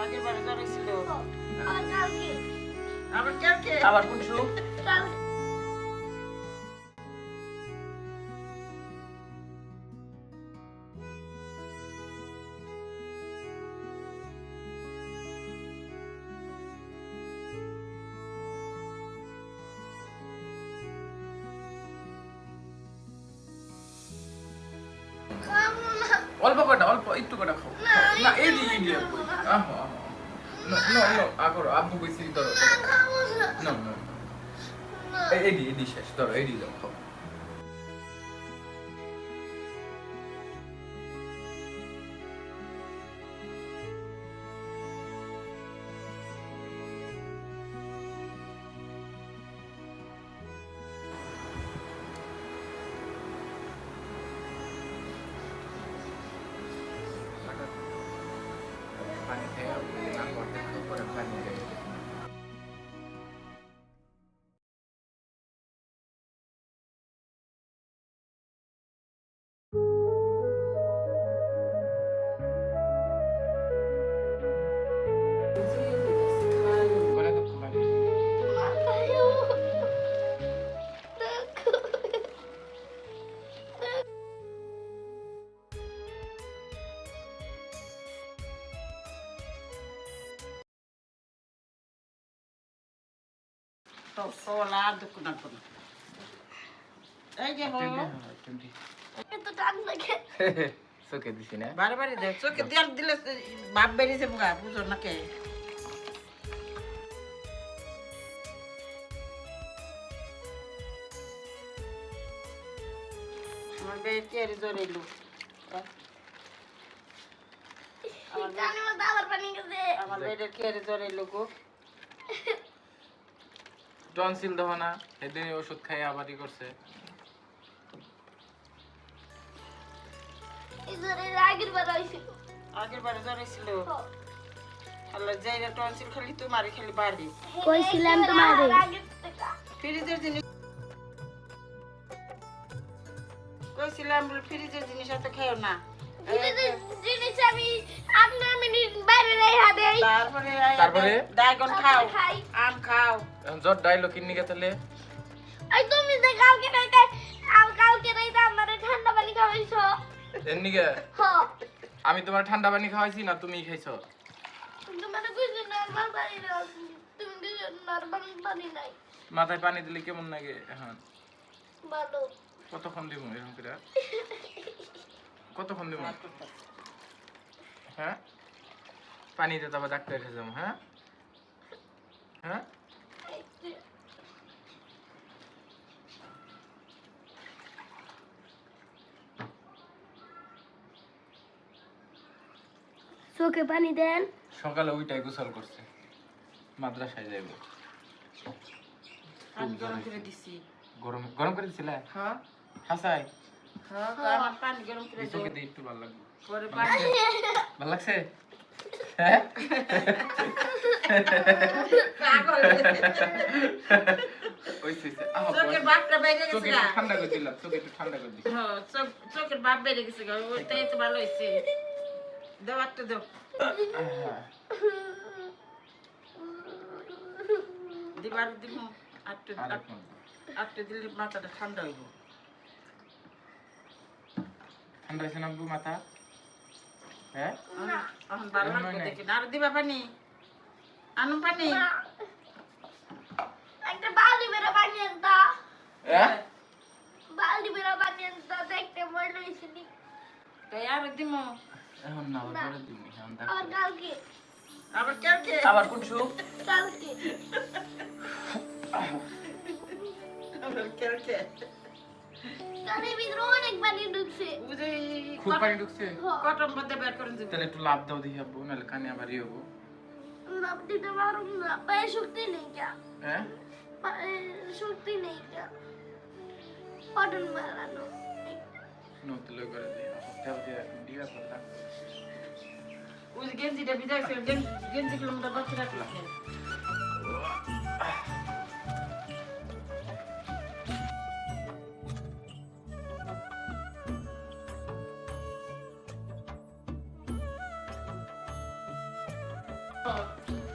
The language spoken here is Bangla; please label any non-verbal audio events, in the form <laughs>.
আগের বারে জ্বর হয়েছিল আর কালকে আবার কালকে আবার কোন অল্প একটু কটা খাও না, এই দিয়ে না। আহো আহো নো নো নো আগর আব্বু কইছি ধরো না না। এই দি শেষ ধরো দি দাও খাও টান লাগে চোখে দিছি না বারে বারে দেখ চোখে দিয়াল দিলে বাপ বেরিয়েছে মুগা বুঝো না কে আমার বেয়ে কে রে জ্বর এলো আমার জানি মা দাদার পানি গেছে আমার বেয়ে কে রে জ্বর এলো গো টনসিল দেবো না সেদিন ওষুধ খাই আবারই করছে। আগের বার হয়েছিল আগের বারে জ্বর ছিল আল্লাহ যাই টনসিল খালি তোমারই খালি বাড়ি। কইছিলাম তোমারে। আগের ফ্রিজের জিনিস কইছিলাম বলে ফ্রিজের জিনিস এত খেও না। জিনিস আমি আট মিনিট বাইরে রেখে দেই। তারপরে তারপরে? ড্রাগন খাও। খাই। আম খাও। এখন জ্বর ডাইলো কিন্নি গে তাহলে? এই তুমি যে কালকে রাইতে আর কালকে রাইতে আমারে ঠান্ডা পানি খাওয়াইছো। এমনি গে হ। আমি তোমার ঠান্ডা পানি খাওয়াইছি না তুমি খাইছো? তোমার কইছো নরমাল পানি দাও তুমি নরমাল পানি নাই। মাথায় পানি দিলে কেমন লাগে এখন? ভালো। কতক্ষণ দিব এরকম করে? <laughs> কতক্ষণ দিব হ্যাঁ? পানি দিয়ে তারপর ডাক্তার কাছে যাব হ্যাঁ? হ্যাঁ? চোখে পানি দেন। সকালে ওইটাই গোসল করছে। মাদ্রাসায় যাইব। আমি গরম করে দিছি। গরম গরম করে দিছিলে? হ্যাঁ। হাসাই? হ্যাঁ আমার পানি গরম করে দাও। চোখে একটু ভালো লাগবে। পরে পানি। ভালো লাগছে? হ্যাঁ? <laughs> ঠান্ডা করে দিলাম চোখে একটু ঠান্ডা করে দিলাম। হ্যাঁ, চোখের বাপ বেড়ে গেছে ওইটাই তো ভালো হয়েছে দাও একটা দাও। দিবার দিব আটটা আর এক মিনিট। দিলে মাথাটা ঠান্ডা হইব। ঠান্ডা হয়েছে না মাথা? হ্যাঁ? এখন ভালো লাগবে দেখি। আর দিবা পানি? আনু পানি। একটা বালতি বেরো পানি আনতা হ্যাঁ? বালতি বেরো পানি আনতা দেখতে মনে হয়েছিল তাই আর দিমো। এখন না আবার পরে দিবি এখন দেখ। আর কালকে। আবার কালকে? আবার কোন সুখ? কালকে। আবার কালকে? কানের ভিতরে অনেক পানি ঢুকছে। বুঝে খুব পানি ঢুকছে? কটন মধ্যে বের করে দিব। তাহলে একটু লাভ দাও দেখি আব্বু নাহলে কানে আবার ইয়ে হব। লাভ দিতে পারুম না পায়ে শক্তি নেই কা হ্যাঁ পায়ে শক্তি নেই কা পটন মারানো নতুন করে দিই দিয়ে ওই গেঞ্জিটা ভিজাইছে গেঞ্জি গুলো বাচ্চা রাখলাম 어?